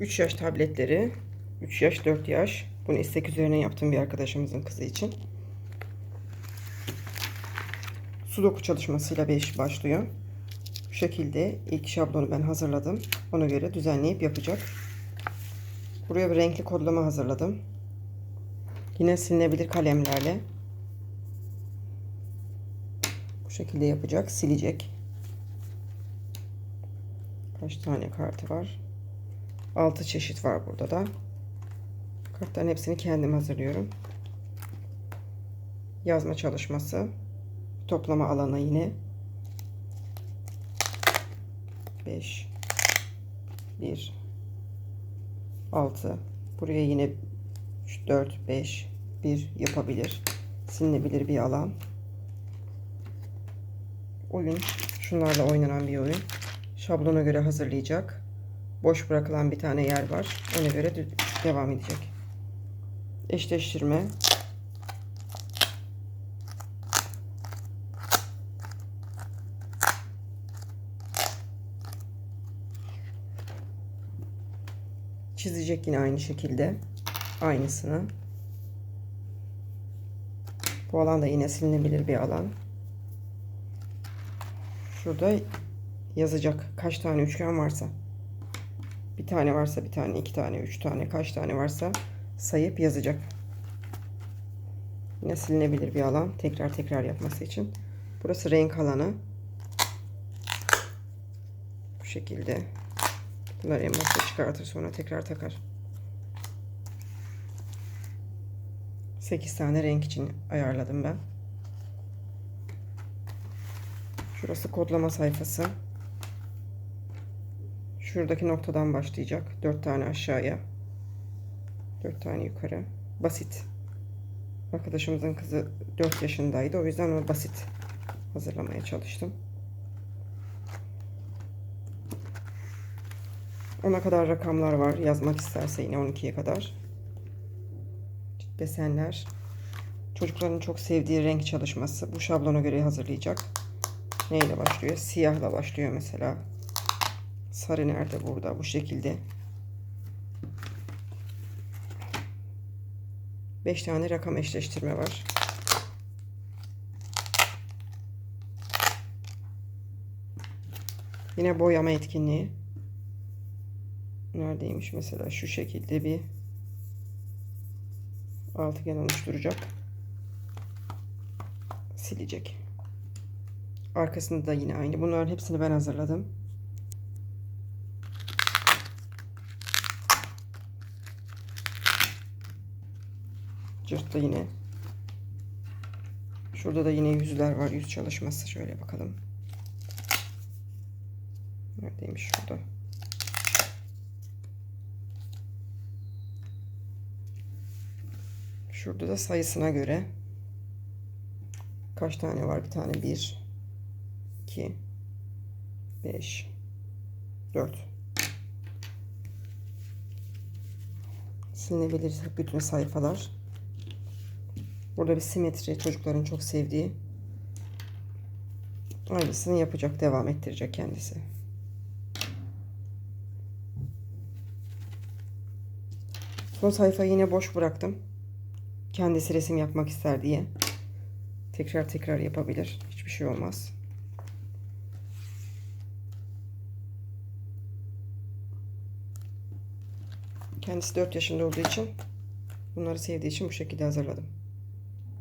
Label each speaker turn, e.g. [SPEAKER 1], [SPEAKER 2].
[SPEAKER 1] 3 yaş tabletleri. 3 yaş 4 yaş. Bunu istek üzerine yaptığım bir arkadaşımızın kızı için. Sudoku çalışmasıyla 5 başlıyor. Bu şekilde ilk şablonu ben hazırladım. Ona göre düzenleyip yapacak. Buraya bir renkli kodlama hazırladım. Yine silinebilir kalemlerle. Bu şekilde yapacak. Silecek. Kaç tane kartı var? 6 çeşit var burada da. Kartların hepsini kendim hazırlıyorum. Yazma çalışması. Toplama alanı yine. 5 1 6 Buraya yine 3 4 5 1 yapabilir. Silinebilir bir alan. Oyun şunlarla oynanan bir oyun. Şablona göre hazırlayacak. Boş bırakılan bir tane yer var. Ona göre devam edecek. Eşleştirme. Çizecek yine aynı şekilde. Aynısını. Bu alan da yine silinebilir bir alan. Şurada yazacak kaç tane üçgen varsa. Bir tane varsa bir tane, iki tane, üç tane, kaç tane varsa sayıp yazacak. Yine silinebilir bir alan. Tekrar tekrar yapması için. Burası renk alanı. Bu şekilde. Bunları en başta çıkartır sonra tekrar takar. 8 tane renk için ayarladım ben. Şurası kodlama sayfası. Şuradaki noktadan başlayacak. 4 tane aşağıya. 4 tane yukarı. Basit. Arkadaşımızın kızı 4 yaşındaydı. O yüzden onu basit hazırlamaya çalıştım. Ona kadar rakamlar var. Yazmak isterse yine 12'ye kadar. Desenler. Çocukların çok sevdiği renk çalışması. Bu şablona göre hazırlayacak. Neyle başlıyor? Siyahla başlıyor mesela. Sarı nerede? Burada. Bu şekilde. 5 tane rakam eşleştirme var. Yine boyama etkinliği. Neredeymiş mesela? Şu şekilde bir altıgen oluşturacak. Silecek. Arkasında da yine aynı. Bunların hepsini ben hazırladım. Cırtla yine. Şurada da yine yüzler var. Yüz çalışması. Şöyle bakalım. Neredeymiş şurada? Şurada da sayısına göre kaç tane var? Bir tane 1 2 5 4 Silinebilir bütün sayfalar. Burada bir simetri çocukların çok sevdiği. Aynısını yapacak, devam ettirecek kendisi. Son sayfayı yine boş bıraktım. Kendisi resim yapmak ister diye. Tekrar tekrar yapabilir. Hiçbir şey olmaz. Kendisi 4 yaşında olduğu için bunları sevdiği için bu şekilde hazırladım.